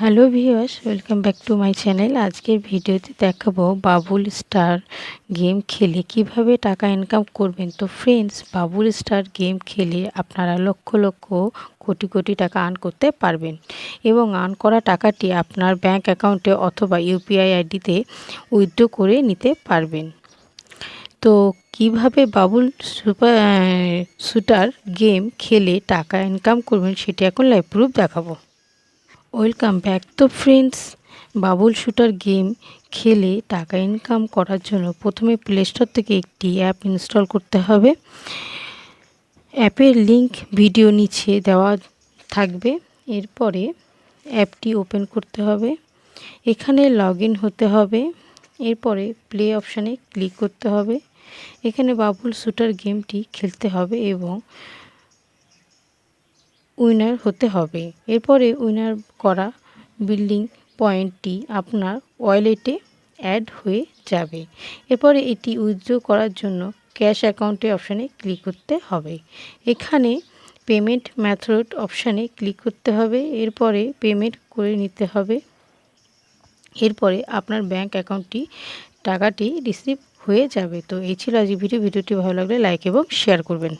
Hello viewers, welcome back to my channel. আজকের ভিডিওতে দেখাবো বাবুল স্টার গেম খেলে কীভাবে টাকা ইনকাম করবেন। তো ফ্রেন্ডস বাবুল স্টার গেম খেলে আপনারা লক্ষ লক্ষ কোটি কোটি টাকা আর্ন করতে পারবেন এবং আর্ন করা টাকাটি আপনার ব্যাংক অ্যাকাউন্টে অথবা ইউপিআই আইডিতে উইথড্র করে নিতে পারবেন। তো কীভাবে বাবুল সুপার শুটার গেম খেলে টাকা ইনকাম করবেন সেটি এখন লাইভ প্রুফ দেখাবো। ওয়েলকাম ব্যাক তো ফ্রেন্ডস। বাবুল শুটার গেম খেলে টাকা ইনকাম করার জন্য প্রথমে প্লে স্টোর থেকে একটি অ্যাপ ইনস্টল করতে হবে। অ্যাপের লিংক ভিডিও নিচে দেওয়া থাকবে। এরপরে অ্যাপটি ওপেন করতে হবে। এখানে লগ হতে হবে। এরপরে প্লে অপশানে ক্লিক করতে হবে। এখানে বাবুল শুটার গেমটি খেলতে হবে এবং উইনার হতে হবে। এরপরে উইনার করা বিল্ডিং পয়েন্টটি আপনার ওয়ালেটে অ্যাড হয়ে যাবে। এরপরে এটি উইথড্র করার জন্য ক্যাশ অ্যাকাউন্টে অপশানে ক্লিক করতে হবে। এখানে পেমেন্ট ম্যাথড অপশানে ক্লিক করতে হবে। এরপরে পেমেন্ট করে নিতে হবে। এরপরে আপনার ব্যাংক অ্যাকাউন্টটি টাকাটি রিসিভ হয়ে যাবে। তো এই ছিল আজ ভিডিও। ভিডিওটি ভালো লাগলে লাইক এবং শেয়ার করবেন।